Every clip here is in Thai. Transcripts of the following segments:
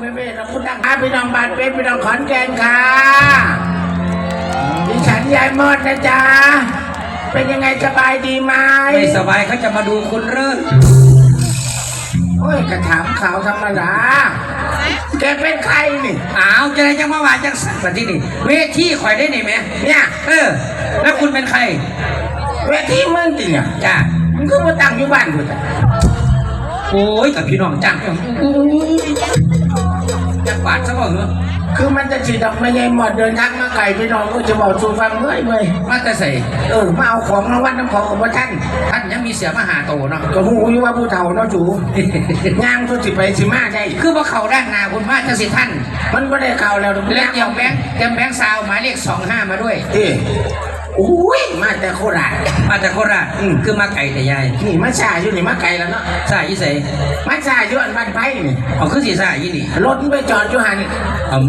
ไม่ไม่เราพูดดังอาพี่น้องบานเป็นพี่น้องขอนแก่นค่ะดิฉันยายมดนะจ๊ะ เป็นยังไงสบายดีไหมไม่สบายเขาจะมาดูคุณเริ่มโอ้ยกระถามข่าวธรรมดาแกเป็นใครนี่อ้าวจะได้จังมาว่าจังสัตว์ปฏินี่ เวทีข่อยได้ไหนไหมเนี่ย เออ แล้วคุณเป็นใคร เวทีเมืองจริงอะจ้ามันก็มาตั้งอยู่บ้านกูจ้ะโอ้ยกับพี่น้องจ้าง จะกวาดซะบ่เหรอคือมันจะสีดอกไม่ใช่หมดเดินทางมาไกลพี่น้องก็จะบอกสู่ฟังเมื่อยเมื่อยมาแต่ใส่เออมาเอาของรางวัลน้ำของของพระท่าน ท่านยังมีเสียมาหาโตเนาะก็หูอยู่ว่าผู้เฒ่าเนาะจูย่างทุสิไปสิมาได้ คือว่าเขาด้านหนาคุณมาจังสิท่าน มันก็ได้ข่าวแล้วแล้วเดี๋ยวแบงค์เตรียมแบงค์ซาวหมายเลขสองห้ามาด้วยเอ้ อุ้ยมาแต่โคราชมาจากโคราชอืมคือมาไก่แต่ยายนี่มาชาอยู่นี่มาไกลแล้วเนาะซายี่ใส่มาชาอยู่อันบ้านไผ่นี่เอาคือสีซายี่นี่รถมันไปจอดอยู่หันเอา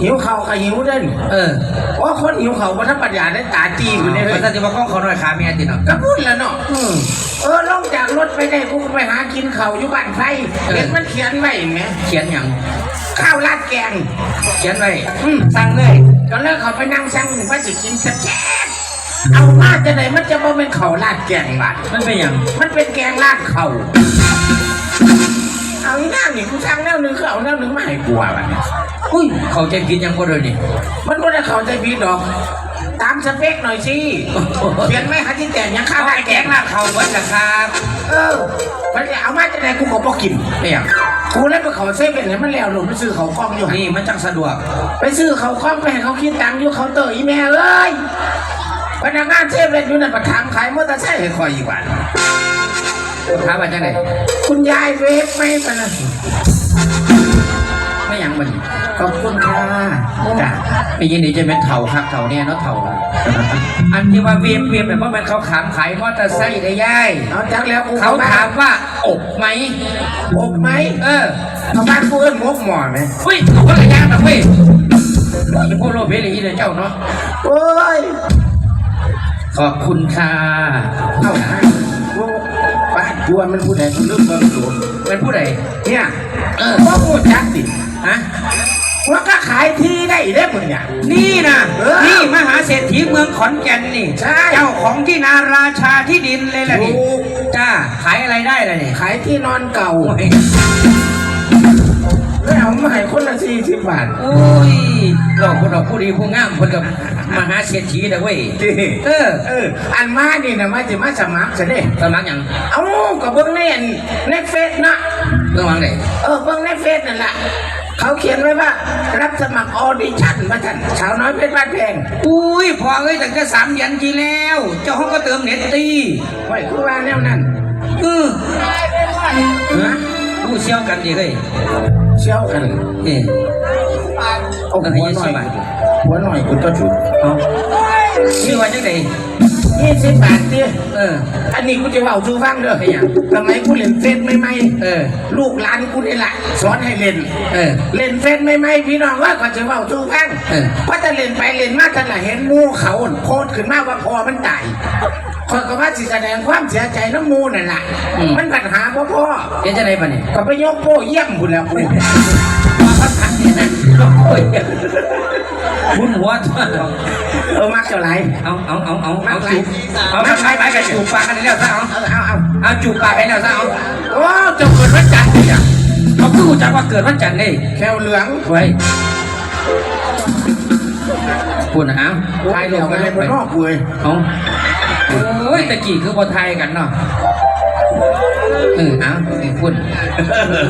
หิวเข่าวก็หิวเด่นเออโอ้คนหิวเข่าวบ่ธรรมดาได้ตาจีอยู่เนี่ยพเฮ้ระยท่านจะมาข้องเขาหน่อยขาเมียติเนาะก็พูดแล้วเนาะ อืม เออลงจากรถไปได้กูก็ไปหากินเข่าวอยู่บ้านไผ่เห็นมันเขียนไว้เห็นไหมเขียนอย่างข้าวราดแกง เขียนไว้อืม สั่งเลยก็เลิกเขาไปนั่งสั่งว่าจะกินแซ่บๆเอามาจะไหนมันจะบ่เป็นข้าวราดแกงบ้านมันเป็นอย่างมันเป็นแกงราดเข่าเอาอีน้านี่กูสั่งแนวหนึงคือเอาแนวหนึงมาให้กูอะบัดนี้อุ้ย เขาจะกินยังบ่เลยนี่มันบ่ได้เข้าใจผิดดอก ตามสเปคหน่อยสิเขียนไม่หาที่แต่งยังข้าวข้าวราดแกแกงงลาราดดเขาวันละครับเออมันจะเอามาจะไหนกูก็บ่กินเป็นอย่างกูเลยไปเขาเซเว่นเนี่ยมันแล้วลงไปซื้อเขาวกล้องอยู่หั่นนี่มันจังสะดวก ไปซื้อเขาวกล้องไปให้เขาคิดตังค์อยู่เคาน์เตอร์อีแม่เอ้ยพนักงานเซเว่นอยู่นั่นประถามขายมอเตอร์ไซค์ให้คอยอีกวันถามว่าจังไหนคุณยายเวฟไหมปะนะไม่หยังมัน ขอบคุณค่ะจ้ะไม่ยินดีจะเป็นเถ่าคักเถ่าเนี่ยเนาะเถ่าอันที่ว่าเวียมเวียมแบบว่ามันเขาขามขายมอเตอร์ไซค์ได้ย่ายเอาจักแล้วกูเขาถามว่าอบไหมอบไหมเออเอาบ้านกูเอิ้นมกหมอไหมเฮ้ยเขาก็ระยะแบบเว้ยอย่าพูดโลภเบลีเลยเจ้าเนาะโอ้ยขอบคุณค่ะเอากูบ้านกูว่ามันผู้ใดกูเริ่มเบิ่งสูเป็นผู้ใดเนี่ยเออว่ากูจักสิ ฮะว่าก็ขายที่ได้ได้หมดเนี่ย นี่นะเออนี่มหาเศรษฐีเมืองขอนแก่นนี่ใช่ เจ้าของที่นาราชาที่ดินเลยล่ะนี่ถูกจ้าขายอะไรได้ล่ะนี่ขายที่นอนเก่าโอ้ยแล้วเอามาให้คนละสี่สิบบาทโอ้ยเราคนเราผู้ดีผู้งามคนกับมหาเศรษฐีนะเว้ยที่เออเออ อันมานี่นะมาจะมาสมัครซะเด้สมัครหยังเอาก็เบิ่งในอันในเฟซนะเรื่องวังไหนเออเบิ่งในเฟซนั่นแหละ เขาเขียนไว้ว่า รับสมัครออดิชั่นมาท่านสาวน้อยเพชรบ้านแพงอุ้ยพอเอ้ยตั้งแต่สามเดือนทีแล้ว เจ้าห้องก็เติมเน็ตตีไว้คือว่าแนวนั้นเออฮะผู้เชี่ยวกันดีเฮ้ยเชี่ยวกันเอ๊ะเอาหัวหน่อยหัวหน่อยคุณก็จุดเอา ชื่อว่าจังไดยี่สิบบาทดิเออ อันนี้กูจะว่าชูฟังเด้อให้หยังทำไมกูเล่นเฟซไม่ไม่เออ ลูกหลานกูนี่แหละสอนให้เล่น เออ เล่นเฟซไม่ไม่พี่น้องว่าก็จะว่าชูฟังเออเพราะจะเล่นไปเล่นมาขนาดเห็นหมูเขาโพดขึ้นมาว่าพอมันตายคนก็ว่าสิแสดงความเสียใจน้ำมูนั่นแหละมันปัญหาพ่อพ่อเดี๋ยวจะได้ปะเนี่ยก็ไปยกโป้เยี่ยมคุณแล้วกูมาพักผ่อนเนี่ยนะโอ้ย บุญหัวตัวเออมักเจ้าไรเอาเอาเอาเอาเอาจูบเอาไปไปกันจูบปากกันแล้วซะเอาเอาเอาเอาเอาจูบปากกันแล้วซะเอาโอ้เจ้าเกิดวันจันทร์เนี่ยเขาพูดจักว่าเกิดวันจันทร์นี่แควเหลืองเว้ยพูดนะเอาไททายยลเดียวงกักันนเลเลยยบนนอกเว้ยเอาโอ้ยตะกี้คือบ่ไทยกันเนาะเออเอาพูด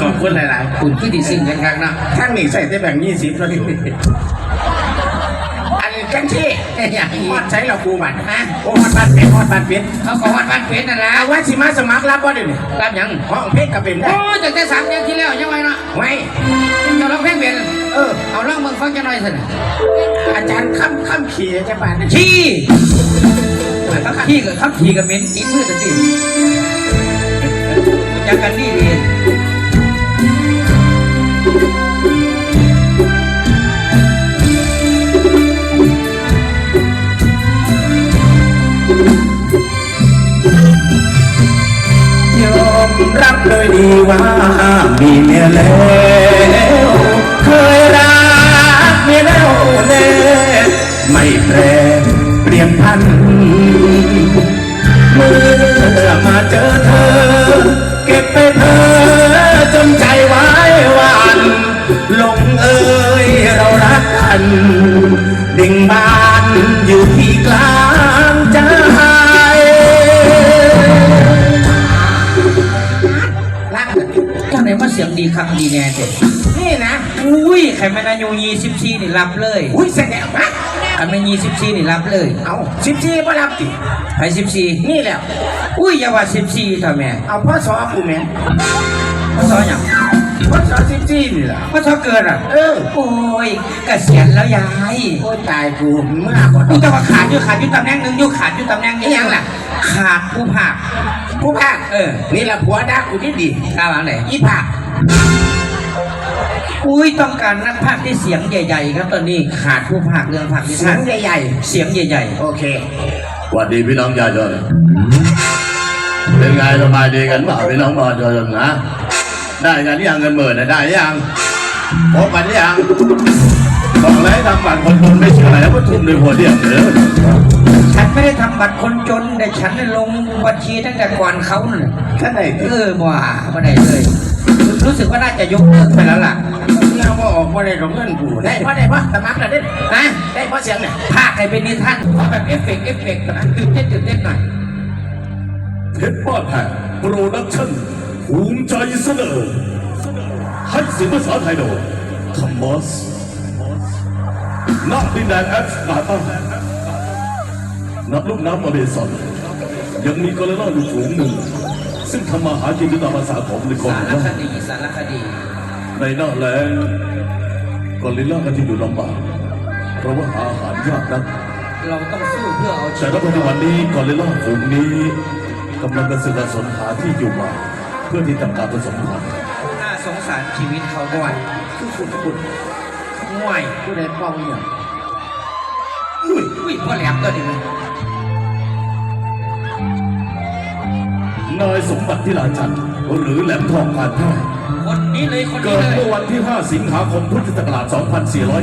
ขอบคุณหลายคุณคือดีสิ่งกันครั้งเนาะๆท่านนี่ใส่ได้แบ่งยี่สิบแล้ว นี่อันนี้กันที่อย่างนี้ฮอดใช้เรากูบัตรฮะโอ้ฮอดบัตรเป็นฮอดบัตรเป็นเขาขอวัดบ้านเป็นนั่นแหละเอาว่าสิมาสมัครรับว่าเดี๋ยวนี้รับหยังห้องเพลงก็เป็นได้โอ้ยจากแต่สามเดือนที่แล้วยังไงเนาะไว้เจะร้องเพลงเป็นเออเอาร้องเมืองฟังจะหน่อยสิอาจารย์ค้ำค้ำขี่จะบาดนะขี้ขี้กับขับขี่กับเม้นติดมือตัสิจากกัน นี่ดียอมรับเลยดีว่ามีเมียแล้วแน่นไม่แปรเปลี่ยนพัน เมื่อมาเจอเธอ เก็บไปเธอจนใจไว้วันหลงเอ่ยเรารักกัน ดิ่งบานอยู่ที่ เสียงดีครับดีแน่เด็ดนี่นะอุ้ยใครไม่นายูยีสิบชีนี่รับเลยอุ้ยแสดงว่าใครไม่ยีสิบชีนี่รับเลย เอาสิบสี่มารับติใครสิบชีนี่แหละอุ้ยอย่าว่าสิบชีเถอะแม่เอาพ่อสอกูแม่นพ่อสออย่างพ่อสอสิบสี่นี่แหละพ่อสอเกินอะเออโอ้ยเกษียณแล้วยายโอ้ยตายกูเมื่อก่อนกูจะว่าขาดอยู่ขาดอยู่ตำแหน่งหนึ่งอยู่ขาดอยู่ตำแหน่งนี้ยังล่ะขาดผู้ภาค ผู้ภาคเออ นี่แหละผัวด่ากูที่ดีกล้าหวังไหนอีภาคอุ้ยต้องการนักภาคที่เสียงใหญ่ ๆ ครับตอนนี้ขาดผู้ภาคเรื่องภาคที่เสียท่านงใหญ่เสียงใหญ่ๆโอเคสวัสดีพี่น้องประชาชนเป็นไงสบายดีกันเปล่าพี่น้องประชาชนนะได้กันยังเงินหมื่นน่ะได้ยังพบกันยังบอกเลยทำบัตรคนจนไม่เชื่อแล้วก็ทุ่มด้วยหัวเดียวเลยๆ ฉันไม่ได้ทำบัตรคนจน แต่ฉันได้ลงบัญชีตั้งแต่ก่อนเขาน่ะท่านไหนเออบ่าไม่ได้เลย รู้สึกว่าน่าจะยกเลิกไปแล้วล่ะเนี่ยว่าออกมาได้ดอกเงินกูได้เพราะได้ปะสมัครแล้วได้ฮะได้เพราะเสียงเนี่ยภาคใครเป็นนิท่านขอแบบเอฟเฟกต์เอฟเฟกต์นะตื่นเต้นตื่นเต้นหน่อยเพชรบ้านแพงโปรดักชั่นภูมิใจเสนอให้เสียงภาษาไทยโดยธอมัสนักดินแดนแอฟริกาใต้ นักลูกน้ำอเมซอนยังมีกอริลลาอยู่ฝูงหนึ่ง ซึ่งทำมาหากินด้วยตามภาษาของในกอสารริลคลาดีสารคดี ในหน้าแล้งกอริลลาก็ที่อยู่ลำบากเพราะว่าหาอาหารยากนักเราต้องสู้เพื่อเอาชีแต่วิตณปัจจุบันนี้กอริลลาฝูงนี้กำลังกระเสือกกระสนหาที่อยู่ใหม่เพื่อที่ทำการผสมพันธุ์น่าสงสารชีวิตเขาด้วยคือคุณคุณง่วยผู้ใดป้องเนี่ยอุ้ยอุ้ยพ่อแหลมตัวนี้ นนายสมบัติที่ลาจันทร์หรือแหลมทองการแพทย์คนนี้เลยคนนี้เกิดเลยเมื่อวันที่ 5 สิงหาคมพุทธศักราช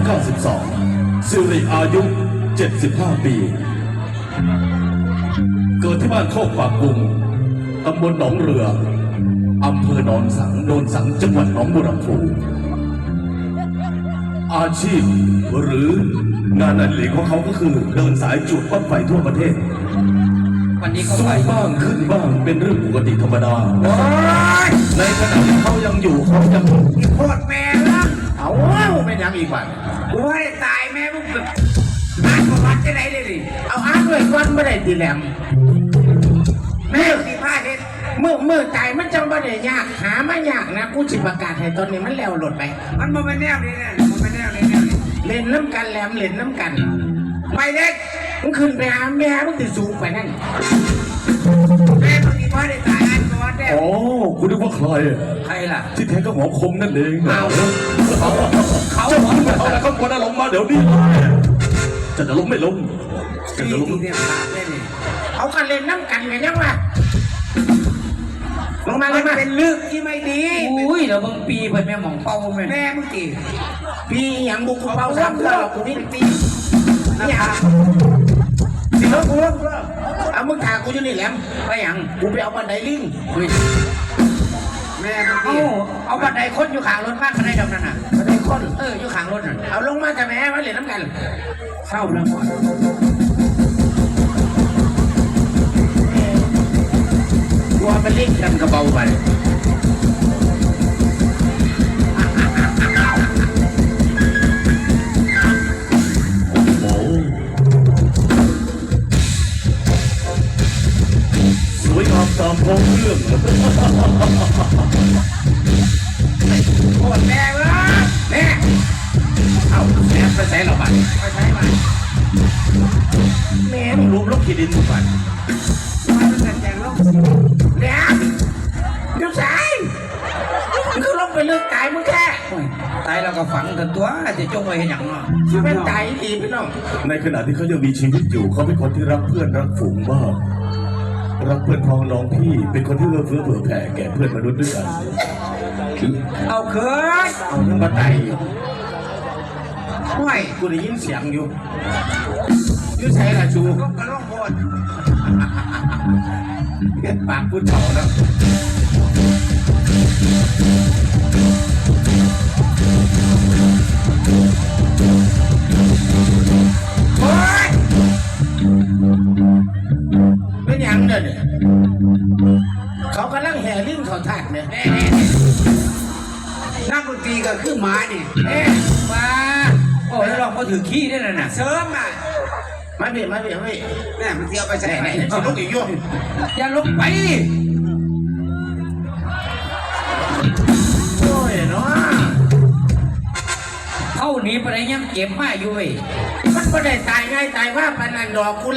2492 สิริอายุ 75 ปี เกิดที่บ้านโคกปากกุงตำบลหนองเรือ อำเภอหนอนสังโนนสังจังหวัดหนองบัวลำพูอาชีพหรืองานอดิเรกของเขาก็คือเดินสายจุดบ้างไฟทั่วประเทศ วันนี้เขาสูไปงบ้างขึ้นบ้างเป็นเรื่องปกติธรรมดา โอ้ยในขณะที่เขายังอยู่เขายังอีโคตรแม่ละเอาไม่ยังอีกวันกูให้ตายแม่มึงแบบบ้านของวัดจะไหนเลยดิเอาอ้าร์ตด้วยก้อนไม่ได้ตีแหลมแม่ตีผ้าเด็ดมือมือตายมันจังบ่ได้ยากหามายากนะกูจิประกาศให้ตอนนี้มันแล้วหลดไป มันบ่เป็นแนวนี้เนี่ยมันเป็นแนวนี้แนวนี้เล่นน้ำกันแหลมเล่นน้ำกัน ไปเด็ก มึงขึ้นไปหาแม่มึงติสูงไปนั่นแม่บางทีพ่อได้ตายอันก่อนเนี่ยอ๋อคุณนึกว่าใครอะใครล่ะ ที่แท้ก็หมอคมนั่นเองเอาเขาเจ้าหมอคุณเอาอะไรก็ควรลงมาเดี๋ยวนี้จะจะลงไม่ลงจะจะลงที่เนี่ยขาดแน่นี่เอากันเล่นน้ำกันกันยังวะลงมาลมันงมาเป็นเรื่องที่ไม่ดีอุ้ยเดี๋ยวบางปีเพิ่นแม่หมองเป้าแม่แม่มึงตีพี่อย่างบุกกูเป่าสามเพื่อหรอกกูนี่ตี นะนี่คอะรับสิเลิกกูเลิกกูเลิกเอามึงถากูอยู่นี่แหลมไปอย่างกูไปเอาบันไดลิงอุ้ยแม่มึงตีเอาเอาบันไดคนอยู่ข้างรถมากก็ได้ดอกนั่นน่ะบันไดคนเอออยู่ข้างรถน่ะเอาลงมาจากแม่มาเล่นน้ำกันเศร้าแล้วก่อนกลัวมันลิงกันกระเบาไป งามตามท้องเรื่องโคตรแม่เว้ยแม่เอาแม่ไปใส่เราบันไปใช้มันแม่มึงรูปลบขีดินทุกวันมันเป็นแต่แจงโลกแหลมเดี๋ยวสายมึงคือลงไปเลือกตายมึงแค่โอ้ยตายแล้วก็ฝังกันตัวจะจงไว้เห็นอย่างเนาะที่เป็นตายดีพี่น้องในขณะที่เขายังมีชีวิตอยู่เขาเป็นคนที่รักเพื่อนรักฝูงมาก รักเพื่อนพ้องน้องพี่ เป็นคนที่เอื้อเฟื้อเผื่อแผ่แก่เพื่อนมนุษย์ด้วยกันเอาเขินเอายังมาตายอยู่ห่วยกูได้ยินเสียงอยู่อยู่ใส่ละชูก็กระล่องโพดเห็นปากกูเถ่าแล้ว เขาทากเนี่ยแน่แน่นักดนตรีก็คือหมานี่เอ๊ะมาโอ้ยลองมาถือขี้ได้แล้วน่ะเสริมอะมาเบียมาเบียมาเบียแม่มันเที่ยวไปใส่แน่ไหนแน่สิลูกอีกอยุ่งอย่าลงไปโอ้ยเนาะเข้าหนีไปไหนยังเก็บมาอยู่เว้ยมันก็ได้ตายง่ายตายว่าปานนันดอกกู